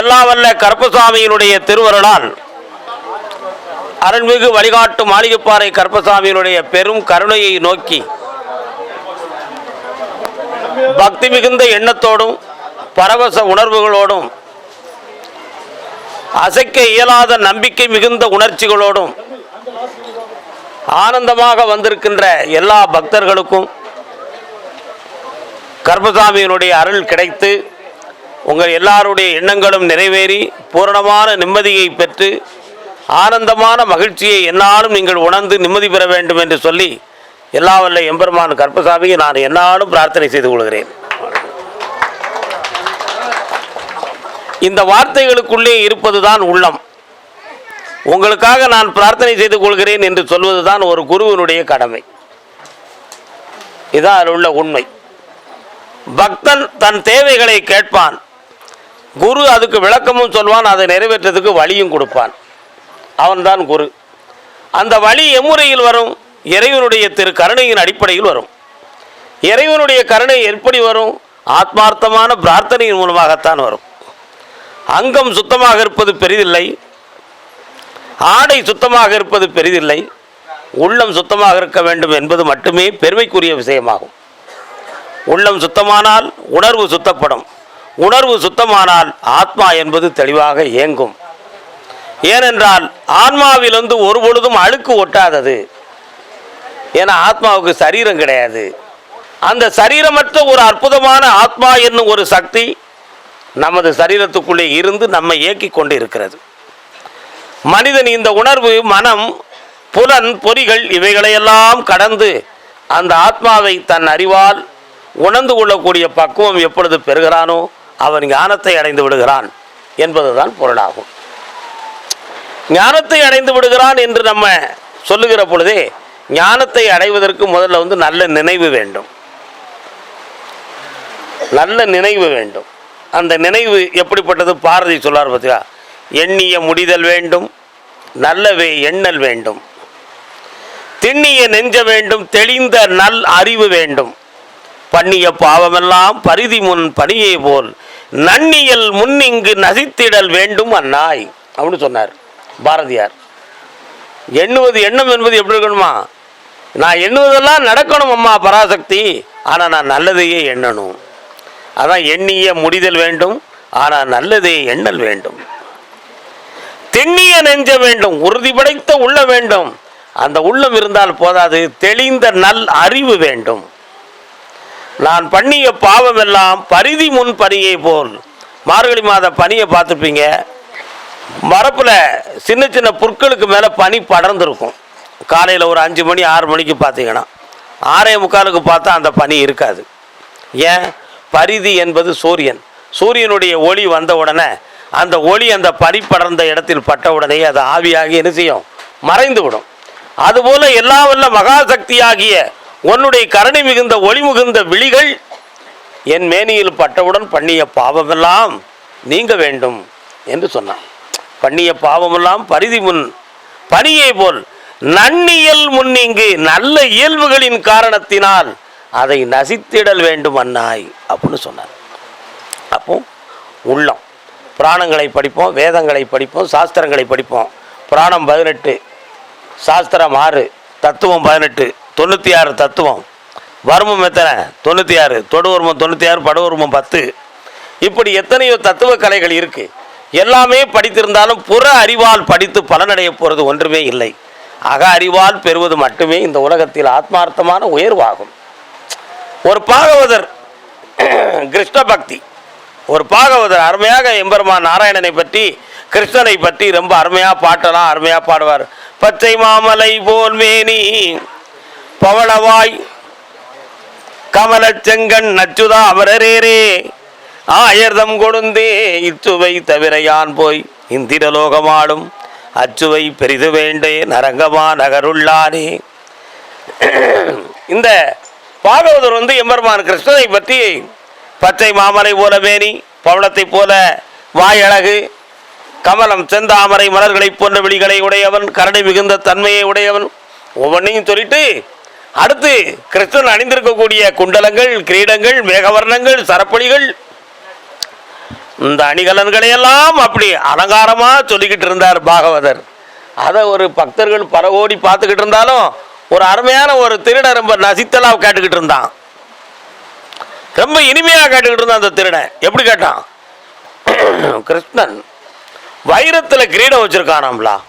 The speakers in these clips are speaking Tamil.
எல்லாம் வல்ல கருப்பசாமியினுடைய திருவருளால் அருள்மிகு வழிகாட்டு மாளிகைப்பாறை கருப்பசாமியினுடைய பெரும் கருணையை நோக்கி பக்தி மிகுந்த எண்ணத்தோடும் பரவச உணர்வுகளோடும் அசைக்க இயலாத நம்பிக்கை மிகுந்த உணர்ச்சிகளோடும் ஆனந்தமாக வந்திருக்கின்ற எல்லா பக்தர்களுக்கும் கர்மசாமியினுடைய அருள் கிடைத்து உங்கள் எல்லாருடைய எண்ணங்களும் நிறைவேறி பூரணமான நிம்மதியை பெற்று ஆனந்தமான மகிழ்ச்சியை என்னாலும் நீங்கள் உணர்ந்து நிம்மதி பெற வேண்டும் என்று சொல்லி எல்லா வல்ல எம்பெருமான் கற்பசாமியை நான் என்னாலும் பிரார்த்தனை செய்து கொள்கிறேன். இந்த வார்த்தைகளுக்குள்ளே இருப்பதுதான் உள்ளம். உங்களுக்காக நான் பிரார்த்தனை செய்து கொள்கிறேன் என்று சொல்வதுதான் ஒரு குருவினுடைய கடமை. இதான் அதில் உள்ள உண்மை. பக்தன் தன் தேவைகளை கேட்பான். குரு அதுக்கு விளக்கமும் சொல்வான் அதை நிறைவேற்றத்துக்கு வழியும் கொடுப்பான். அவன்தான் குரு. அந்த வழி எம்முறையில் வரும் இறைவனுடைய திரு கருணையின் அடிப்படையில் வரும். இறைவனுடைய கருணை எப்படி வரும்? ஆத்மார்த்தமான பிரார்த்தனையின் மூலமாகத்தான் வரும். அங்கம் சுத்தமாக இருப்பது பெரிதில்லை. ஆடை சுத்தமாக இருப்பது பெரிதில்லை. உள்ளம் சுத்தமாக இருக்க வேண்டும் என்பது மட்டுமே பெருமைக்குரிய விஷயமாகும். உள்ளம் சுத்தமானால் உணர்வு சுத்தப்படும். உணர்வு சுத்தமானால் ஆத்மா என்பது தெளிவாக இயங்கும். ஏனென்றால் ஆன்மாவிலிருந்து ஒரு பொழுதும் அழுக்கு ஒட்டாதது. ஏன்னா ஆத்மாவுக்கு சரீரம் கிடையாது. அந்த சரீரமற்ற ஒரு அற்புதமான ஆத்மா என்னும் ஒரு சக்தி நமது சரீரத்துக்குள்ளே இருந்து நம்மை இயக்கிக் கொண்டு இருக்கிறது மனிதன் இந்த உணர்வு மனம் புலன் பொறிகள் இவைகளையெல்லாம் கடந்து அந்த ஆத்மாவை தன் அறிவால் உணர்ந்து கொள்ளக்கூடிய பக்குவம் எப்பொழுது பெறுகிறானோ அவன் ஞானத்தை அடைந்து விடுகிறான் என்பதுதான் பொருளாகும். ஞானத்தை அடைந்து விடுகிறான் என்று நம்ம சொல்லுகிற பொழுதே ஞானத்தை அடைவதற்கு முதல்ல வந்து நல்ல நினைவு வேண்டும். நல்ல நினைவு வேண்டும். அந்த நினைவு எப்படிப்பட்டது? பாரதி சொல்லார் பார்த்தியா எண்ணிய முடிதல் வேண்டும் நல்லவே எண்ணல் வேண்டும். திண்ணிய நெஞ்ச வேண்டும் தெளிந்த நல் அறிவு வேண்டும். பண்ணிய பாவமெல்லாம் பரிதி முன் பணியே போல் நன்னியல் முன்னிங்கு நசித்திடல் வேண்டும் அந்நாய் அப்படின்னு சொன்னார். பாரதியார். எண்ணுவது எண்ணம் என்பது எப்படி இருக்கணுமா? நான் எண்ணுவதெல்லாம் நடக்கணும் அம்மா பராசக்தி. ஆனால் நான் நல்லதையே எண்ணணும். அதான் எண்ணிய முடிதல் வேண்டும் ஆனால் நல்லதே எண்ணல் வேண்டும். தென்னிய நெஞ்ச வேண்டும் உறுதி படைத்த உள்ள வேண்டும். அந்த உள்ளம் இருந்தால் போதாது தெளிந்த நல் அறிவு வேண்டும். நான் பண்ணிய பாவம் எல்லாம் பரிதி முன் பணியை போல். மார்கழி மாத பனியை பார்த்துருப்பீங்க. மரப்பில் சின்ன சின்ன புற்களுக்கு மேலே பனி படர்ந்துருக்கும். காலையில் ஒரு அஞ்சு மணி ஆறு மணிக்கு பார்த்தீங்கன்னா. ஆறே முக்காலுக்கு பார்த்தா அந்த பனி இருக்காது. ஏன்? பரிதி என்பது சூரியன். சூரியனுடைய ஒளி வந்த உடனே அந்த ஒளி அந்த பனி படர்ந்த இடத்தில் பட்ட உடனே அது ஆவியாகி என்ன செய்யும்? மறைந்து விடும் அதுபோல் எல்லா வல்ல மகாசக்தியாகிய உன்னுடைய கருணை மிகுந்த ஒளி மிகுந்த விழிகள் என் மேனியில் பட்டவுடன் பண்ணிய பாவமெல்லாம் நீங்க வேண்டும் என்று சொன்னான். பண்ணிய பாவமெல்லாம் பரிதி முன் பனியை போல் நன்னியல் முன்னிங்கு நல்ல இயல்புகளின் காரணத்தினால் அதை நசித்திடல் வேண்டும் அண்ணாய் அப்படின்னு சொன்னார் அப்போ உள்ளம் புராணங்களை படிப்போம் வேதங்களை படிப்போம் சாஸ்திரங்களை படிப்போம். புராணம் பதினெட்டு சாஸ்திரம் ஆறு தத்துவம் பதினெட்டு தொண்ணூற்றி ஆறு தத்துவம். வர்மம் எத்தனை? தொண்ணூற்றி ஆறு தொடுவர்மம் தொண்ணூற்றி ஆறு படுவர்மம் பத்து. இப்படி எத்தனையோ தத்துவ கலைகள் இருக்குது எல்லாமே படித்திருந்தாலும் புற அறிவால் படித்து பலனடைய போகிறது ஒன்றுமே இல்லை. அக அறிவால் பெறுவது மட்டுமே இந்த உலகத்தில் ஆத்மார்த்தமான உயர்வாகும். ஒரு பாகவதர் கிருஷ்ண பக்தி ஒரு பாகவதர் அருமையாக எம்பெருமான் நாராயணனை பற்றி கிருஷ்ணனை பற்றி ரொம்ப அருமையாக பாட்டெல்லாம் அருமையாக பாடுவார். பச்சை மாமலை போல் மேனி பவளவாய் கமலச் செங்கன் நச்சுதா அமரரேரே ஆயர்தம் கொடுந்தே இச்சுவை தவிர யான் போய் இந்திரலோகமாடும். அச்சுவை பெரிது வேண்டே நரங்கமா நகருள்ளானே. இந்த பாகவதர் வந்து எம்பெருமான் கிருஷ்ணனை பற்றி பச்சை மாமலை போல மேனி பவளத்தை போல வாயழகு கமலம் செந்தாமரை மலர்களைப் போன்ற விழிகளை உடையவன் கருணை மிகுந்த தன்மையை உடையவன். ஒவ்வொன்றையும் சொல்லிட்டு அடுத்து கிருஷ்ணன் அணிந்திருக்கக்கூடிய குண்டலங்கள் கிரீடங்கள் மேகவர்ணங்கள் சரப்பொழிகள் இந்த அணிகலன்களை எல்லாம் அப்படி அலங்காரமாக சொல்லிக்கிட்டு இருந்தார் பாகவதர். அதை ஒரு பக்தர்கள் பல பார்த்துக்கிட்டு இருந்தாலும் ஒரு அருமையான ஒரு திருடன் ரொம்ப நசித்தலாக கேட்டுக்கிட்டு இருந்தான். ரொம்ப இனிமையாக கேட்டுக்கிட்டு இருந்தான் அந்த திருடன். எப்படி கேட்டான்? கிருஷ்ணன் வைரத்தில் கிரீடம் வச்சிருக்கானாம்லா.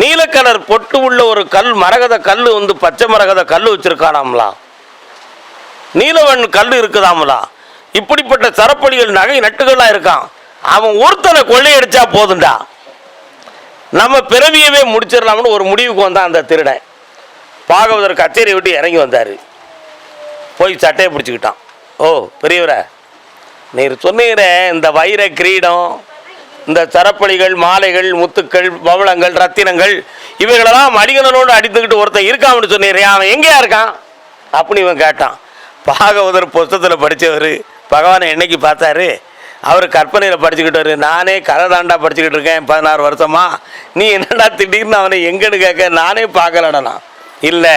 நீல கலர் பொட்டு உள்ள ஒரு கல் மரகத கல் வந்து பச்சை மரகத கல் வச்சிருக்கானாம்லா. நீலவன் கல் இருக்குதாமலா. இப்படிப்பட்ட சரப்படிகள் நகை நட்டுகள்லாம் இருக்கான். அவன் ஒருத்தனை கொள்ளையடிச்சா போதும்டா நம்ம பிறவியவே முடிச்சிடலாம்னு ஒரு முடிவுக்கு வந்தான் அந்த திருடன். பாகவதர் கச்சேரியை விட்டு இறங்கி வந்தார். போய் சட்டையை பிடிச்சிக்கிட்டான். ஓ பெரியவரே நீர் சொன்னீரே இந்த வைர கிரீடம். இந்த சரப்படிகள் மாலைகள் முத்துக்கள் பவளங்கள் ரத்தினங்கள் இவைகளெல்லாம் மடிகனோடு அடித்துக்கிட்டு ஒருத்தன் இருக்கான்னு சொன்னீரே அவன் எங்கேயா இருக்கான்? அப்படின்னு இவன் கேட்டான். பாகவதர் புஸ்தகத்தில் படித்தவர் பகவானை என்னைக்கு பார்த்தாரு? அவர் கற்பனையில் படிச்சுக்கிட்டாரு நானே கதை தாண்டா படிச்சுக்கிட்டு இருக்கேன் பதினாறு வருஷமா. நீ என்னடா திடீர்னு அவனை எங்கன்னு கேட்க நானே பார்க்கலடனா இல்லை.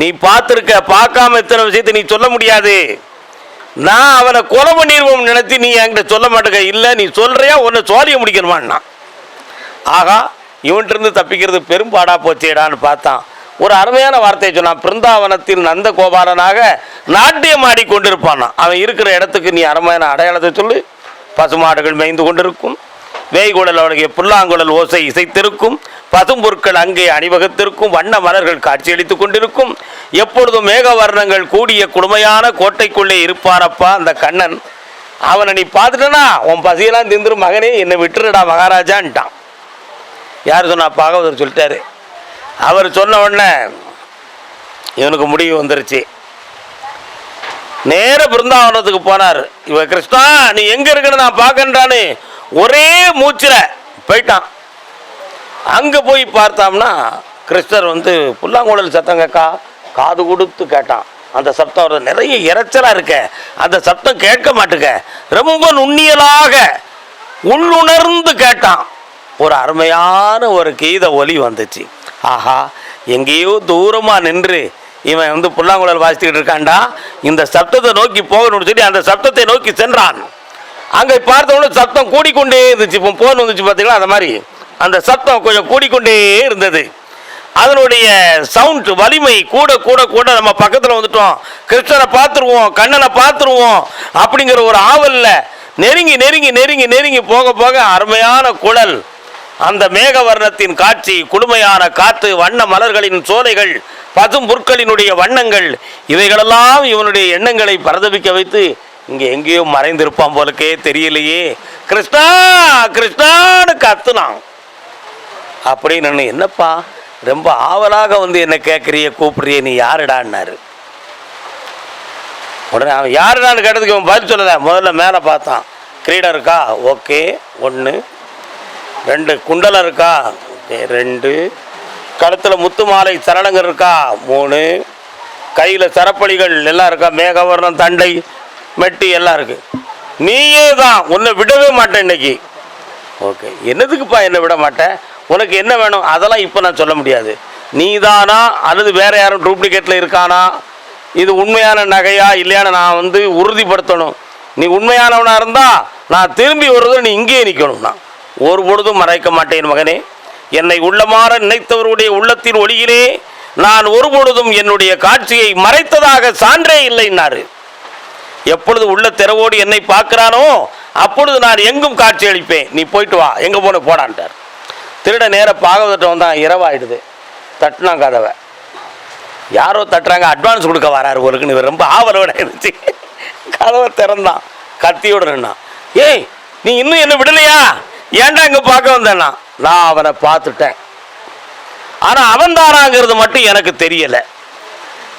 நீ பார்த்துருக்க பார்க்காம இத்தனை விஷயத்தை நீ சொல்ல முடியாது. நான் அவனை கொலை பண்ணிடுவோம் நினைத்து நீ என்கிட்ட சொல்ல மாட்டேங்க. இல்லை நீ சொல்கிறியா உன்னை சோழிய முடிக்கணுமான்னா. ஆகா இவன்ட்டிருந்து தப்பிக்கிறது பெரும்பாடா போச்சேடான்னு பார்த்தான். ஒரு அருமையான வார்த்தையை சொன்னான். பிருந்தாவனத்தில் நந்த கோபாலனாக நாட்டியம் ஆடி கொண்டிருப்பான் அவன் இருக்கிற இடத்துக்கு நீ அருமையான அடையாளத்தை சொல்லு. பசுமாடுகள் மேய்ந்து கொண்டிருக்கும். வேய்குடல் அவனுடைய புல்லாங்குழல் ஓசை இசைத்திருக்கும். பசும்பொருட்கள் அங்கே அணிவகுத்திருக்கும். வண்ண மலர்கள் காட்சியளித்துக் கொண்டிருக்கும். எப்பொழுதும் மேகவர்ணங்கள் கூடிய குடுமையான கோட்டைக்குள்ளே இருப்பானப்பா அந்த கண்ணன். அவனை நீ பார்த்துட்டனா? உன் பசியெல்லாம் திந்துரு மகனே என்னை விட்டுருடா மகாராஜான்ட்டான். யார் சொன்னா? பாகவதர் சொல்லிட்டாரு. அவர் சொன்ன உடனே இவனுக்கு முடிவு வந்துருச்சு. நேர பிருந்தாவனத்துக்கு போனார். இவ கிருஷ்ணா நீ எங்க இருக்குன்னு நான் பார்க்கன்றானே? ஒரே மூச்சில் போயிட்டான். அங்கே போய் பார்த்தோம்னா கிருஷ்ணர் வந்து புல்லாங்குழல் சத்தம் கேட்கா? காது கொடுத்து கேட்டான். அந்த சப்தம் வருது நிறைய இறைச்சலாக இருக்க. அந்த சப்தம் கேட்க மாட்டுக்க ரொம்ப நுண்ணியலாக உள்ளுணர்ந்து கேட்டான். ஒரு அருமையான ஒரு கீத ஒலி வந்துச்சு. ஆஹா எங்கேயோ தூரமாக நின்று இவன் வந்து புல்லாங்குழல் வாசிச்சுக்கிட்டு இருக்கான்டா. இந்த சப்தத்தை நோக்கி போகணும்னு சொல்லி அந்த சப்தத்தை நோக்கி சென்றான். அங்கே பார்த்தவொடனே சத்தம் கூடிக்கொண்டே இருந்துச்சு. இப்போ போன் வந்துச்சு பார்த்தீங்களா அந்த மாதிரி. அந்த சத்தம் கொஞ்சம் கூடிக்கொண்டே இருந்தது. அதனுடைய சவுண்ட் வலிமை கூட கூட கூட நம்ம பக்கத்தில் வந்துட்டோம். கிருஷ்ணனை பார்த்துருவோம் கண்ணனை பார்த்துருவோம் அப்படிங்கிற ஒரு ஆவலில் நெருங்கி நெருங்கி நெருங்கி நெருங்கி போக போக அருமையான குழல் அந்த மேகவர்ணத்தின் காட்சி குளுமையான காற்று வண்ண மலர்களின் சோலைகள் பசும் புற்களினுடைய வண்ணங்கள் இவைகளெல்லாம் இவனுடைய எண்ணங்களை பரதபிக்க வைத்து இங்கே எங்கேயோ மறைந்திருப்பான் போலக்கே தெரியலையே. கிருஷ்ணா கிருஷ்ணான்னு கத்துனான். அப்படின்னு என்னப்பா ரொம்ப ஆவலாக வந்து என்ன கேட்குறிய கூப்பிடுறிய நீ யாருடான்னாரு. உடனே அவன் யாருடான்னு கேட்டதுக்கு இவன் பதில் சொல்லலை. முதல்ல மேலே பார்த்தான். கிரீடம் இருக்கா? ஓகே ஒன்று ரெண்டு குண்டலம் இருக்கா? ஓகே ரெண்டு. கழுத்தில் முத்து மாலை சரணங்கள் இருக்கா? மூணு. கையில் சரப்பலிகள் எல்லாம் இருக்கா? மேகவர்ணம் தண்டை. மெட்டி எல்லாம் இருக்குது நீயே தான். உன்னை விடவே மாட்டேன் இன்னைக்கு. ஓகே. என்னதுக்குப்பா என்னை விட மாட்டேன் உனக்கு என்ன வேணும்? அதெல்லாம் இப்போ நான் சொல்ல முடியாது. நீதானா? அல்லது வேறு யாரும் டூப்ளிகேட்டில் இருக்கானா? இது உண்மையான நகையா? இல்லையான்னு நான் வந்து உறுதிப்படுத்தணும். நீ உண்மையானவனாக இருந்தால் நான் திரும்பி வருவது நீ இங்கேயே நிற்கணும்னா ஒரு பொழுதும் மறைக்க மாட்டேன் மகனே. என்னை உள்ளமாற நினைத்தவருடைய உள்ளத்தின் ஒளியிலே நான் ஒரு பொழுதும் என்னுடைய காட்சியை மறைத்ததாக சான்றே இல்லைன்னாரு எப்பொழுது உள்ள திறவோடு என்னை பார்க்கிறானோ அப்பொழுது நான் எங்கும் காட்சி அளிப்பேன். நீ போயிட்டு வா எங்கே போன போடான்ட்டார். திருட நேர பாகவதட்ட வந்தான் இரவாயிடுது. தட்டினா கதவை. யாரோ தட்டுறாங்க அட்வான்ஸ் கொடுக்க வராரு ஒருக்குன்னு ரொம்ப ஆவலோட இருந்துச்சு. கதவை திறந்தான். கத்தியோட நின்னான். ஏய் நீ இன்னும் என்ன விடலையா? ஏன்டா இங்கே பார்க்க வந்தேன்னா? நான் அவனை பார்த்துட்டேன். ஆனால் அவன் தாராங்கிறது மட்டும் எனக்கு தெரியலை.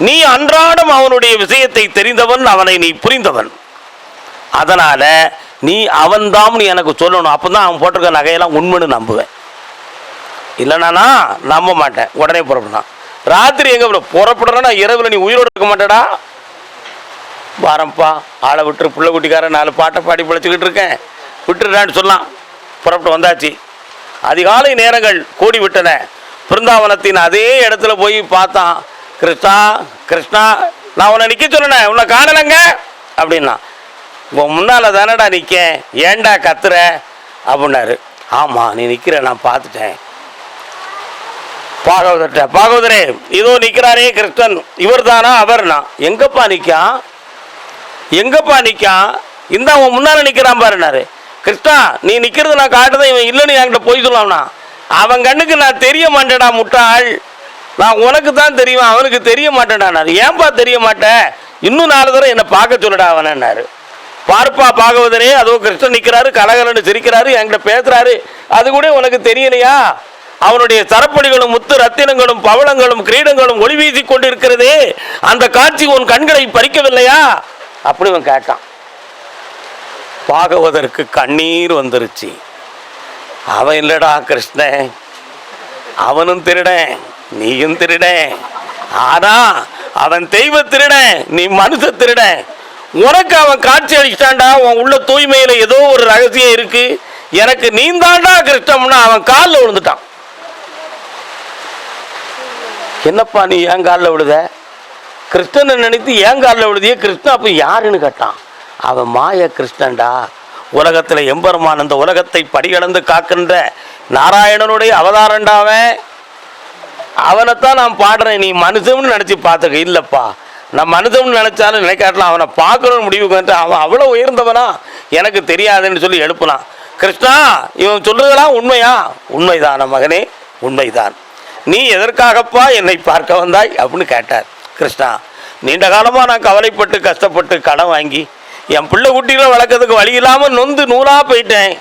நீ அன்றாடம் அவனுடைய விஷயத்தை தெரிந்தவன் அவனை நீ புரிந்தவன். அதனால நீ அவன்தான் நீ எனக்கு சொல்லணும். அப்பதான் அவன் போட்டிருக்க நகையெல்லாம் உண்மைன்னு நம்புவேன். இல்லைனா நம்ப மாட்டேன். உடனே புறப்படலாம் ராத்திரி எங்க புற- புறப்படுறேன்னா இரவுல நீ உயிரோடு இருக்க மாட்டேடா. வாரம்ப்பா ஆளை விட்டுரு புள்ள குட்டிக்காரன் நாலு பாட்டை பாடி பிழைச்சிக்கிட்டு இருக்கேன். விட்டுடுறான்னு சொல்லலாம் புறப்பட்டு வந்தாச்சு. அதிகாலை நேரங்கள் கூடி விட்டன பிருந்தாவனத்தின் அதே இடத்துல போய் பார்த்தான். கிருஷ்ணா கிருஷ்ணா நான் உன்னை நிற்க சொன்னேன் உன்னை காணலைங்க அப்படின்னா. உன் முன்னால் தானடா நிற்க ஏன்டா கத்துற அப்படின்னாரு. ஆமாம் நீ நிற்கிற நான் பார்த்துட்டேன். பாகவதர்கிட்ட பாகவதரே இதோ நிற்கிறாரே கிருஷ்ணன் இவர் தானா அவர்னா. எங்கப்பா நிற்கான் எங்கப்பா நிற்கான் இந்த அவன் முன்னால் நிற்கிறான் பாருனாரு கிருஷ்ணா நீ நிற்கிறது நான் காட்டுதான் இவன் இல்லைன்னு என்கிட்ட போய் சொல்லலாம்னா அவன் கண்ணுக்கு நான் தெரிய மாட்டேடா முட்டாள். நான் உனக்கு தான் தெரியும்? அவனுக்கு தெரிய மாட்டேடானாரு ஏன்பா தெரிய மாட்டேன் இன்னும் நாலு தடவை என்னை பார்க்க சொல்லுடா அவனன்னாரு. பார்ப்பா பாகவதனே அதோ கிருஷ்ணன் நிற்கிறாரு கலகலன்னு சிரிக்கிறாரு என்கிட்ட பேசுறாரு. அது கூட உனக்கு தெரியலையா? அவனுடைய சரப்படிகளும் முத்து ரத்தினங்களும் பவளங்களும் கிரீடங்களும் ஒளி வீசி கொண்டு இருக்கிறதே அந்த காட்சி உன் கண்களை பறிக்கவில்லையா? அப்படி அவன் கேட்டான். பாகவதற்கு கண்ணீர் வந்துருச்சு. அவன் இல்லடா கிருஷ்ணன். அவனும் திருடன். நீயும் திருட. ஆனா அவன் தெய்வ திருட நீ மனுஷ திருட. உனக்கு அவன் காட்சி அளிச்சிட்டான்டா உன் உள்ள தூய்மையில ஏதோ ஒரு ரகசியம் இருக்கு. எனக்கு நீந்தாண்டா கிருஷ்ணம்னா அவன் காலில் விழுந்துட்டான். என்னப்பா நீ ஏன் காலில் விழுத? கிருஷ்ணனை நினைத்து ஏன் காலில் விழுதிய? கிருஷ்ணன் அப்போ யாருன்னு கேட்டான். அவன் மாய கிருஷ்ணன்டா. உலகத்தில் எம்பெருமான் அந்த உலகத்தை படிகளந்து காக்கின்ற நாராயணனுடைய அவதாரண்டாவன் அவனைத்தான் நான் பாடுறேன். நீ மனுஷம்னு நினச்சி பார்த்துக்க. இல்லைப்பா. நான் மனுஷம்னு நினச்சாலும் நினைக்காட்டலாம் அவனை பார்க்கணும்னு முடிவுக்கு வந்துட்டு அவன் அவ்வளோ உயர்ந்தவனா? எனக்கு தெரியாதுன்னு சொல்லி எழுப்புனான். கிருஷ்ணா இவன் சொல்றதெல்லாம் உண்மையா? உண்மைதான மகனே உண்மைதான். நீ எதற்காகப்பா என்னை பார்க்க வந்தாய் அப்படின்னு கேட்டார். கிருஷ்ணா நீண்ட காலமாக நான் கவலைப்பட்டு கஷ்டப்பட்டு கடன் வாங்கி என் பிள்ளை குட்டிகளை வளர்க்கறதுக்கு வழி இல்லாமல் நொந்து நூலாக போயிட்டேன்.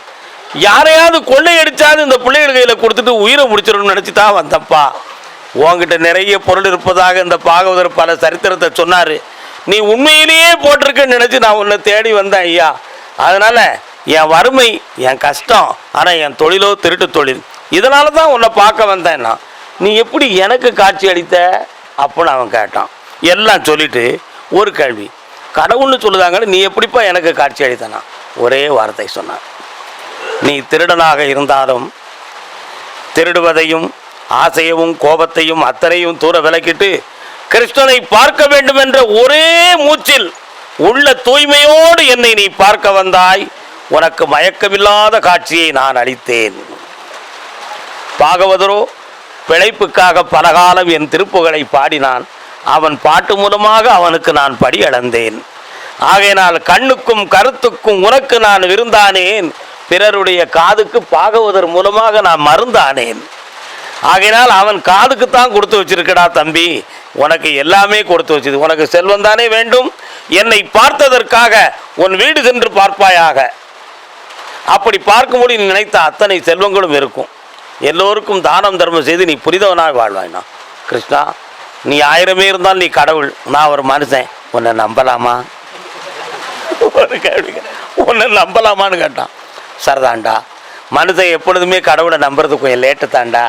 யாரையாவது கொள்ளையடிச்சாவது இந்த பிள்ளைகள் கையில் கொடுத்துட்டு உயிரை முடிச்சிடணும்னு நினச்சி தான் வந்தப்பா உன்கிட்ட நிறைய பொருள் இருப்பதாக இந்த பாகவதர் பல சரித்திரத்தை சொன்னார். நீ உண்மையிலேயே போட்டிருக்கன்னு நினச்சி நான் உன்னை தேடி வந்தேன் ஐயா. அதனால் என் வறுமை என் கஷ்டம் ஆனால் என் தொழிலோ திருட்டு தொழில். இதனால தான் உன்னை பார்க்க வந்தேன் நான். நீ எப்படி எனக்கு காட்சி அளித்த? அப்படின்னு அவன் கேட்டான். எல்லாம் சொல்லிட்டு ஒரு கேள்வி. கடவுள்னு சொல்லுதாங்கன்னு நீ எப்படிப்பா எனக்கு காட்சி அளித்தனா? ஒரே வார்த்தை சொன்னான். நீ திருடனாக இருந்தாலும் திருடுவதையும் ஆசையவும் கோபத்தையும் அத்தனையும் தூர விலக்கிட்டு கிருஷ்ணனை பார்க்க வேண்டும் என்ற ஒரே மூச்சில் உள்ள தூய்மையோடு என்னை நீ பார்க்க வந்தாய். உனக்கு மயக்கமில்லாத காட்சியை நான் அளித்தேன். பாகவதரோ பிழைப்புக்காக பலகாலம் என் திருப்புகளை பாடினான். அவன் பாட்டு மூலமாக அவனுக்கு நான் படி அளந்தேன். ஆகையினால் கண்ணுக்கும் கருத்துக்கும் உனக்கு நான் விருந்தானேன். பிறருடைய காதுக்கு பாகவதர் மூலமாக நான் மருந்தானேன். ஆகையினால் அவன் காதுக்கு தான் கொடுத்து வச்சிருக்கடா தம்பி. உனக்கு எல்லாமே கொடுத்து வச்சது. உனக்கு செல்வம் தானே வேண்டும். என்னை பார்த்ததற்காக உன் வீடு சென்று பார்ப்பாயாக. அப்படி பார்க்கும்போது நீ நினைத்த அத்தனை செல்வங்களும் இருக்கும். எல்லோருக்கும் தானம் தர்மம் செய்து நீ புரிதவனாக வாழ்வாய்னா. கிருஷ்ணா நீ ஆயிரமே இருந்தால் நீ கடவுள். நான் ஒரு மனுஷன். உன்னை நம்பலாமா? ஒரு கேள்வி. உன்னை நம்பலாமான்னு கேட்டான். சரதாண்டா மனுஷன் எப்பொழுதுமே கடவுளை நம்புறது கொஞ்சம் லேட்டு தாண்டா.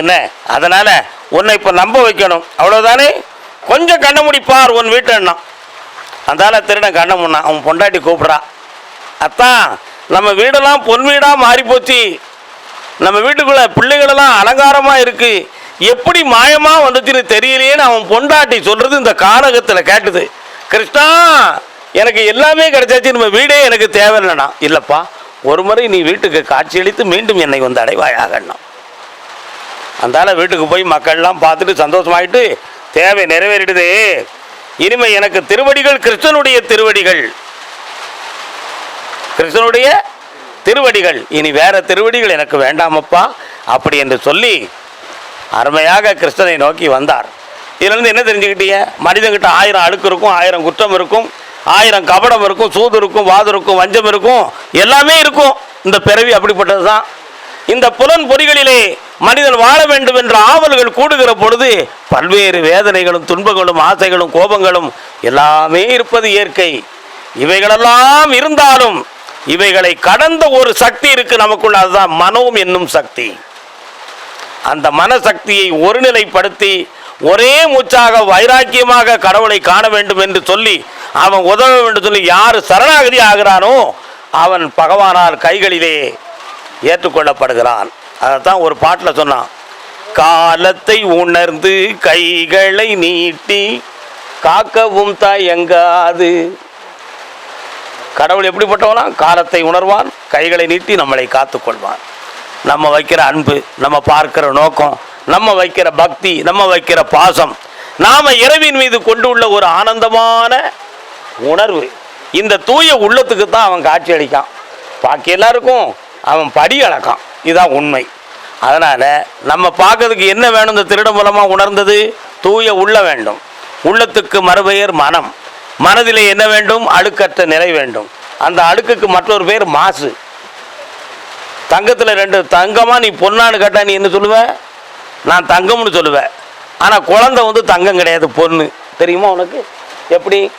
என்ன? அதனால் உன்னை இப்போ நம்ப வைக்கணும். அவ்வளோதானே கொஞ்சம் கண்ண முடிப்பார் உன் வீட்டு எண்ணம் அந்தால திருடன் கண்ண முன்னான் அவன் பொண்டாட்டி கூப்பிட்றான் அத்தான் நம்ம வீடெல்லாம் பொன் வீடாக மாறிப்போச்சு நம்ம வீட்டுக்குள்ளே பிள்ளைகளெல்லாம் அலங்காரமாக இருக்குது எப்படி மாயமாக வந்துச்சுன்னு தெரியலையேன்னு அவன் பொண்டாட்டி சொல்கிறது இந்த காரகத்தில் கேட்டுது. கிருஷ்ணா எனக்கு எல்லாமே கிடைச்சாச்சு. நம்ம வீடே எனக்கு தேவையில்லைண்ணா. இல்லைப்பா ஒரு முறை நீ வீட்டுக்கு காட்சியளித்து மீண்டும் என்னை வந்து அடைவாயாகண்ணா அந்தால வீட்டுக்கு போய் மக்கள்லாம் பார்த்துட்டு சந்தோஷமாயிட்டு தேவை நிறைவேறிடுது. இனிமே எனக்கு திருவடிகள் கிருஷ்ணனுடைய திருவடிகள். கிருஷ்ணனுடைய திருவடிகள். இனி வேற திருவடிகள் எனக்கு வேண்டாமப்பா. அப்படி என்று சொல்லி அருமையாக கிருஷ்ணனை நோக்கி வந்தார். இதுலேருந்து என்ன தெரிஞ்சுக்கிட்டீங்க? மனிதன்கிட்ட ஆயிரம் அழுக்கு இருக்கும் ஆயிரம் குற்றம் இருக்கும் ஆயிரம் கபடம் இருக்கும் சூது இருக்கும் வாது இருக்கும் வஞ்சம் இருக்கும் எல்லாமே இருக்கும். இந்த பிறவி அப்படிப்பட்டது தான் இந்த புலன் பொறிகளிலே மனிதன் வாழ வேண்டும் என்ற ஆவல்கள் கூடுகிற பொழுது பல்வேறு வேதனைகளும் துன்பங்களும் ஆசைகளும் கோபங்களும் எல்லாமே இருப்பது இயற்கை. இவைகளெல்லாம் இருந்தாலும் இவைகளை கடந்த ஒரு சக்தி இருக்கு நமக்குள்ள அதுதான் மனம் என்னும் சக்தி. அந்த மனசக்தியை ஒருநிலைப்படுத்தி ஒரே மூச்சாக வைராக்கியமாக கடவுளை காண வேண்டும் என்று சொல்லி அவன் உதவ வேண்டும் சொல்லி யார் சரணாகதி ஆகிறானோ அவன் பகவானால் கைகளிலே ஏற்றுக்கொள்ளப்படுகிறான். அதைத்தான் ஒரு பாட்டில் சொன்னான் காலத்தை உணர்ந்து கைகளை நீட்டி காக்கவும் தயங்காது. கடவுள் எப்படிப்பட்டவனா? காலத்தை உணர்வான் கைகளை நீட்டி நம்மளை காத்துக்கொள்வான். நம்ம வைக்கிற அன்பு நம்ம பார்க்கிற நோக்கம் நம்ம வைக்கிற பக்தி நம்ம வைக்கிற பாசம் நாம் இரவின் மீது கொண்டு உள்ள ஒரு ஆனந்தமான உணர்வு. இந்த தூய உள்ளத்துக்கு தான் அவன் காட்சி அளிக்கான். பாக்கி எல்லாருக்கும் அவன் படி அளக்கான் இதுதான் உண்மை. அதனால் நம்ம பார்க்கறதுக்கு என்ன வேணும்? இந்த திருடம் மூலமாக உணர்ந்தது? தூய உள்ள வேண்டும். உள்ளத்துக்கு மறுபெயர் மனம். மனதிலே என்ன வேண்டும்? அழுக்கற்ற நிலை வேண்டும். அந்த அழுக்குக்கு மற்றொரு பேர் மாசு. தங்கத்தில் ரெண்டு தங்கமாக நீ பொண்ணான்னு கேட்டால் நீ என்ன சொல்லுவ? நான் தங்கம்னு சொல்லுவேன் ஆனால் குழந்தை வந்து தங்கம் கிடையாது பொண்ணு. தெரியுமா உனக்கு? எப்படி?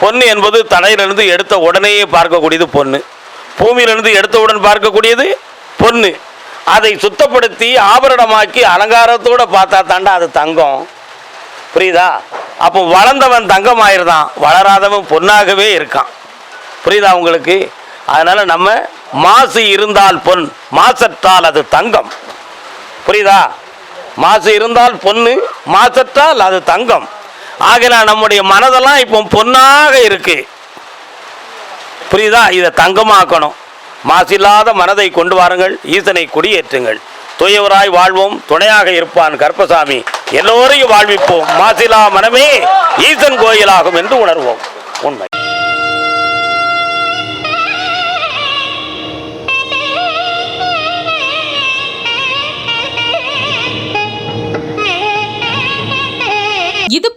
பொண்ணு என்பது தலையிலிருந்து எடுத்த உடனேயே பார்க்கக்கூடியது பொண்ணு. பூமியிலிருந்து எடுத்தவுடன் பார்க்கக்கூடியது பொண்ணு அதை சுத்தப்படுத்தி ஆபரணமாக்கி அலங்காரத்தோட பார்த்தா தாண்டா அது தங்கம். புரியுதா? அப்போ வளர்ந்தவன் தங்கம் ஆயிருதான் வளராதவன் பொன்னாகவே இருக்கான். புரியுதா உங்களுக்கு? அதனால் நம்ம மாசு இருந்தால் பொன் மாசற்றால் அது தங்கம். புரியுதா? மாசு இருந்தால் பொண்ணு மாசற்றால் அது தங்கம். ஆகினா நம்முடைய மனதெல்லாம் இப்போ பொன்னாக இருக்குது புரியுதா? இதை தங்கமாக்கணும். மாசில்லாத மனதை கொண்டு வாருங்கள் ஈசனை குடியேற்றுங்கள். தூயவராய் வாழ்வோம் துணையாக இருப்பான் கற்பசாமி எல்லோரையும் வாழ்விப்போம். மாசிலா மனமே ஈசன் கோயிலாகும் என்று உணர்வோம். உண்மை.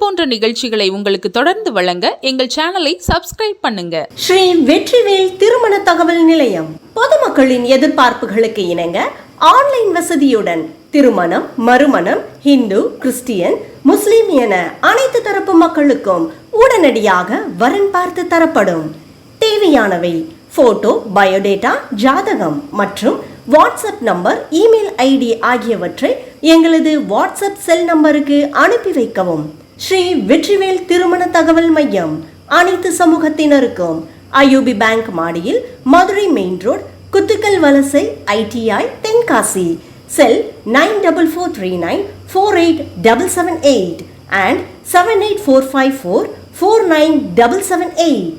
போன்ற நிகழ்ச்சிகளை உங்களுக்கு தொடர்ந்து வழங்க எங்கள் சேனலை சப்ஸ்கிரைப் பண்ணுங்க. ஸ்ரீ வெற்றிவேல் திருமண தகவல் நிலையம். பொதுமக்களின் எதிர்பார்ப்புகளுக்கு இணங்க ஆன்லைன் வசதியுடன் திருமணம் மறுமணம் ஹிந்து கிறிஸ்டியன் முஸ்லிம் என அனைத்து தரப்பு மக்களுக்கும் உடனடியாக வரன் பார்த்து தரப்படும். தேவையானவை போட்டோ பயோடேட்டா ஜாதகம் மற்றும் வாட்ஸ்அப் நம்பர் இமெயில் ஐடி ஆகியவற்றை எங்களது வாட்ஸ்அப் செல் நம்பருக்கு அனுப்பி வைக்கவும். ஸ்ரீ வெற்றிவேல் திருமண தகவல் மையம். அனைத்து சமூகத்தினருக்கும் ஐயூபி பேங்க் மாடியில் Madurai main road Kuthukkal Valasai ITI Tenkasi. Cell nine double four three nine four eight double seven eight and seven eight four five four four nine double seven eight.